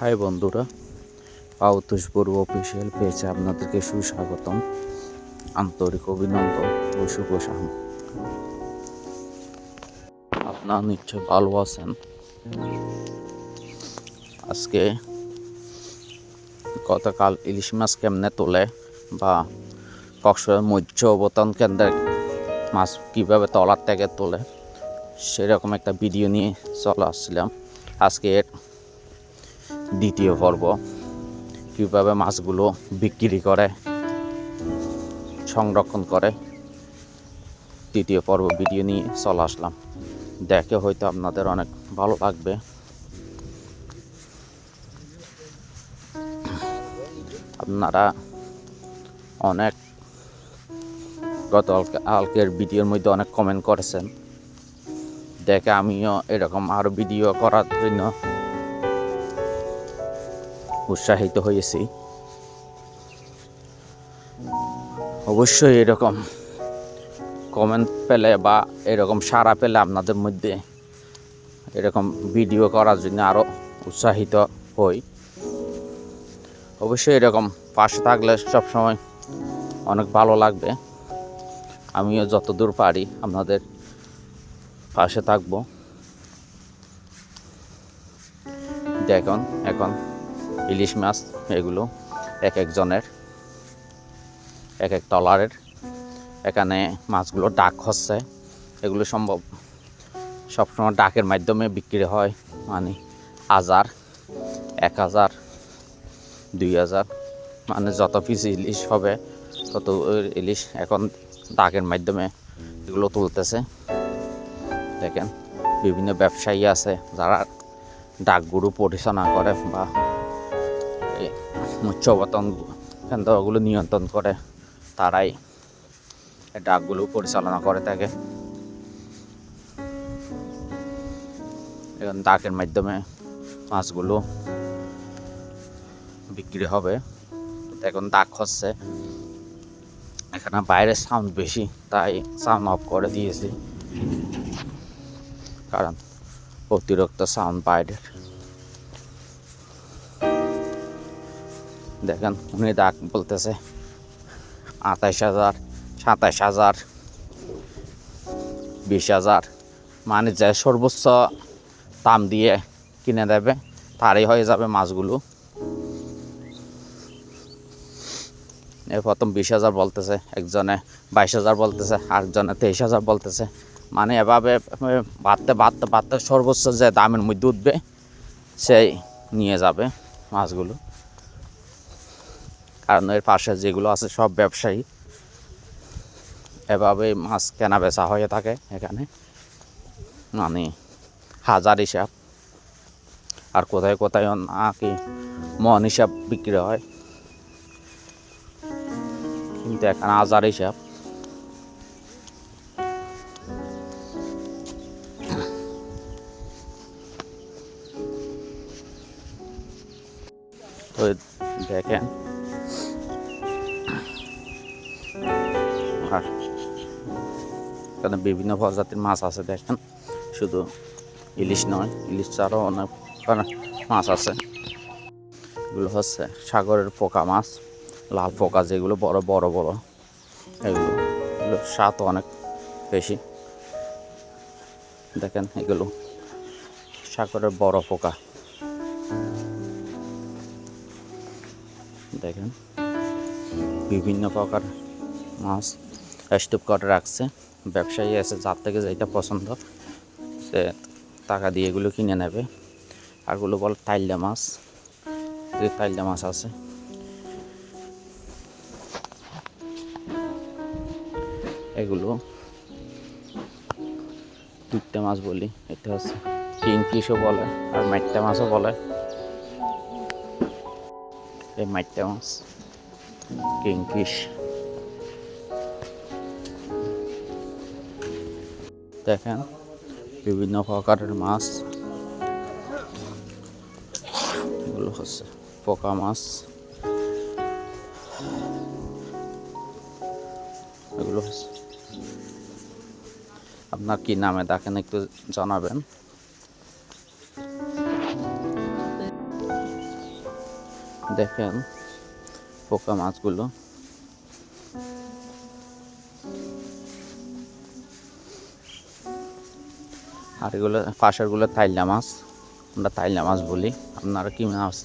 High বন্ধুরা পাউতুষপুর official পেয়েছে আপনাদেরকে সুস্বাগতম। আন্তরিক অভিনন্দন ও শুভ আপনারা নিশ্চয় ভালো আছেন। আজকে গতকাল ইলিশ মাছ কেমনে তোলে বা কক্সবাজার মৎস্য অবতরণ কেন্দ্রে মাছ কীভাবে তলার থেকে তোলে, সেরকম একটা ভিডিও নিয়ে চলে আসছিলাম। আজকে দ্বিতীয় পর্ব। কীভাবে মাছগুলো বিক্রি করে, সংরক্ষণ করে, তৃতীয় পর্ব ভিডিও নিয়ে চলে আসলাম। দেখে হয়তো আপনাদের অনেক ভালো লাগবে। আপনারা অনেক গত কালকের ভিডিওর মধ্যে অনেক কমেন্ট করেছেন। দেখে আমিও এরকম আরও ভিডিও করার জন্য উৎসাহিত হয়েছি। অবশ্যই এরকম কমেন্ট পেলে বা এরকম সাড়া পেলে আপনাদের মধ্যে এরকম ভিডিও করার জন্য আরও উৎসাহিত হই। অবশ্যই এরকম পাশে থাকলে সবসময় অনেক ভালো লাগবে। আমিও যতদূর পারি আপনাদের পাশে থাকব। দেখুন, এখন ইলিশ মাছ এগুলো, এক একজনের, এক এক টলারের এখানে মাছগুলো ডাক হচ্ছে। এগুলো সম্ভব, সবসময় ডাকের মাধ্যমে বিক্রি হয়। মানে হাজার, এক হাজার, দুই হাজার। মানে যত পিস ইলিশ হবে, তত ইলিশ এখন ডাকের মাধ্যমে এগুলো তুলতেছে। দেখেন, বিভিন্ন ব্যবসায়ী আছে যারা ডাকগুলো পরিচালনা করে বা মৎস্যবতন কেন্দ্রগুলো নিয়ন্ত্রণ করে তারাই ডাকগুলো পরিচালনা করে থাকে এখন ডাকের মাধ্যমে মাছগুলো বিক্রি হবে। এখন ডাক হচ্ছে। এখানে বাইরে সাউন্ড বেশি, তাই সাউন্ড অফ করে দিয়েছি। কারণ অতিরিক্ত সাউন্ড বাইরের। দেখেন, উনি ডাক বলতেছে, আঠাইশ হাজার, সাতাইশ হাজার, বিশ হাজার মানে যে সর্বোচ্চ দাম দিয়ে কিনে দেবে, তারই হয়ে যাবে মাছগুলো। এ প্রথম বিশ হাজার বলতেছে, একজনে বাইশ হাজার বলতেছে, আরেকজনে তেইশ হাজার বলতেছে। মানে এভাবে বাড়তে বাড়তে বাড়তে সর্বোচ্চ যে দামের মধ্যে উঠবে, সেই নিয়ে যাবে মাছগুলো। কারণ এর পাশে যেগুলো আছে সব ব্যবসায়ী। এভাবে মাছ কেনা বেচা হয়ে থাকে এখানে। মানে হাজার হিসাব। আর কোথায় কোথায় নাকি মন হিসাব বিক্রি হয়। কিন্তু এখানে হাজার হিসাব। দেখেন আর এখানে বিভিন্ন প্রজাতির মাছ আছে, দেখেন। শুধু ইলিশ নয়, ইলিশ ছাড়াও অনেক মাছ আছে। এগুলো হচ্ছে সাগরের পোকা মাছ, লাল পোকা যেগুলো বড় বড় বড়। এগুলো স্বাদও অনেক বেশি। দেখেন এগুলো, সাগরের বড় পোকা। দেখেন, বিভিন্ন প্রকার মাছ। স্টুপ করে রাখছে। ব্যবসায়ী আছে, যার থেকে যেটা পছন্দ, সে টাকা দিয়ে এগুলো কিনে নেবে। আরগুলো বল টাইল্লা মাছ। যে টাইল্লা মাছ আছে। এগুলো দুইটা মাছ বলি, এটা হচ্ছে কিংফিশও বলে, আর মাইটটা মাছও বলে। এই মাইটটা মাছ কিং কিংফিশ। দেখেন, বিভিন্ন প্রকারের মাছ। এগুলো হচ্ছে পোকা মাছ। এগুলো হচ্ছে আপনার কি নামে দেখেন, একটু জানাবেন। দেখেন, পোকা মাছগুলো আর এগুলো পাশেরগুলো তাইলা মাছ। আমরা তাইলা মাছ বলি। আপনারা কি মাছ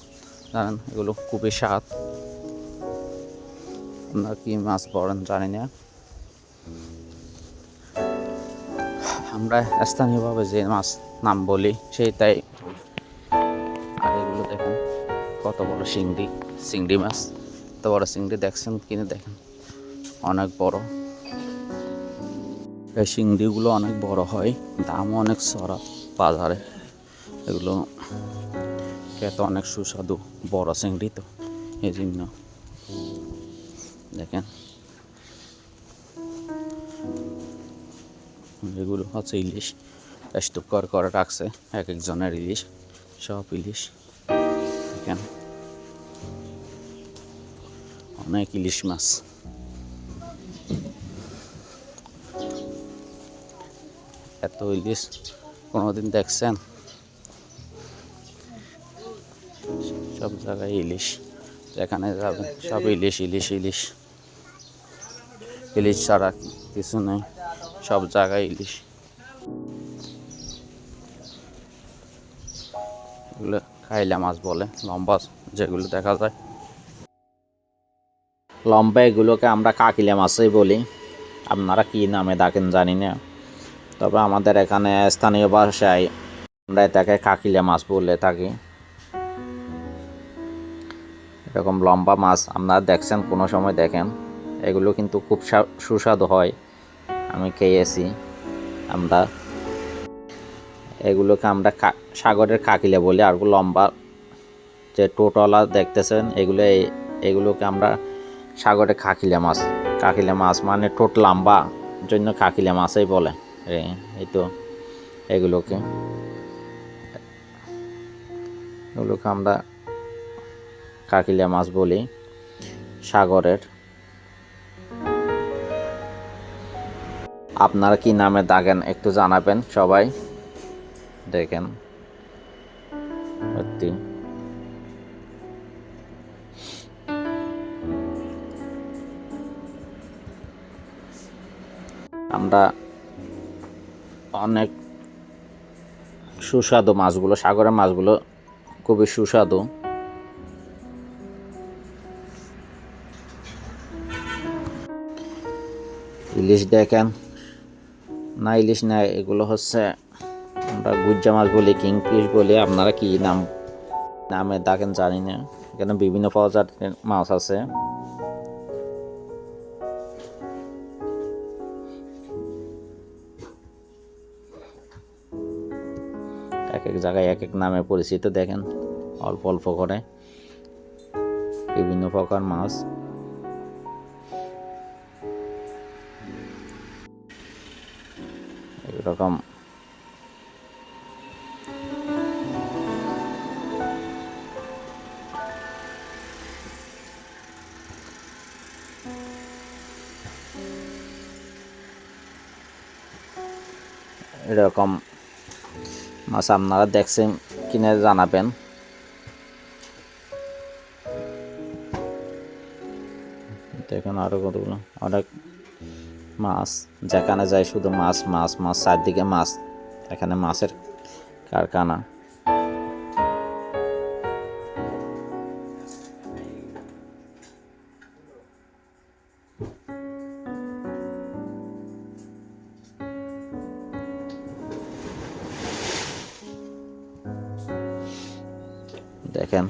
জানেন? এগুলো খুবই স্বাদ। আপনারা কি মাছ পড়েন জানি না। আমরা স্থানীয়ভাবে যে মাছ নাম বলি, সেই তাই। আর এগুলো দেখেন, কত বড় চিংড়ি চিংড়ি মাছ, এত বড় চিংড়ি দেখছেন কিনে দেখেন। অনেক বড়। এই চিংড়িগুলো অনেক বড় হয়, দামও অনেক সরা বাজারে। এগুলো খেতে অনেক সুস্বাদু, বড় চিংড়ি তো, এই জন্য। দেখেন। এগুলো হচ্ছে ইলিশ। স্টক করে করে রাখছে এক একজনের ইলিশ, সব ইলিশ। দেখেন। অনেক ইলিশ মাছ। এত ইলিশ কোনোদিন দেখছেন? সব জায়গায় ইলিশ। যেখানে যাবেন, সব ইলিশ ইলিশ ইলিশ। ইলিশ ছাড়া কিছু নেই, সব জায়গায় ইলিশ। এগুলো খাইলা মাছ বলে, লম্বা যেগুলো দেখা যায়। লম্বা এগুলোকে আমরা কাকিলা মাছই বলি। আপনারা কি নামে ডাকেন জানি না। তবে আমাদের এখানে স্থানীয় ভাষায় আমরা এটাকে কাকিলা মাছ বলে থাকি। এরকম লম্বা মাছ আপনারা দেখছেন, কোনো সময় দেখেন। এগুলো কিন্তু খুব সুস্বাদু হয়। আমি খেয়েছি, আমরা এগুলোকে আমরা সাগরের কাকিলে বলি। আর লম্বা যে টোটলা দেখতেছেন, এগুলো এগুলোকে আমরা সাগরে কাকিলে মাছ কাকিলে মাছ মানে টোট, লম্বা জন্য কাকিলে মাছই বলে। এই- এই তো, এগুলোকে। এগুলোকে আমরা কাকিলে মাছ বলি, সাগরের। আপনারা কি নামে দাগেন একটু জানাবেন সবাই। দেখেন, সত্যি। আমরা অনেক সুস্বাদু মাছগুলো, সাগরের মাছগুলো খুবই সুস্বাদু। ইলিশ দেখেন। না, ইলিশ না, এগুলো হচ্ছে আমরা গুজ্জা মাছ বলি, কিংফিশ বলি, আপনারা কি নাম, নামে ডাকেন, জানি না। এখানে বিভিন্ন প্রজাতির মাছ আছে। এক জায়গায় এক এক নামে পরিচিত, দেখেন, অল্প অল্প করে। বিভিন্ন প্রকার মাছ। এরকম। এরকম। মাছ আপনারা দেখছেন কিনে জানাবেন। দেখেন আরও কতগুলো, অনেক মাছ। যেখানে যায় শুধু মাছ মাছ মাছ, চারদিকে মাছ। এখানে মাছের কারখানা। দেখেন।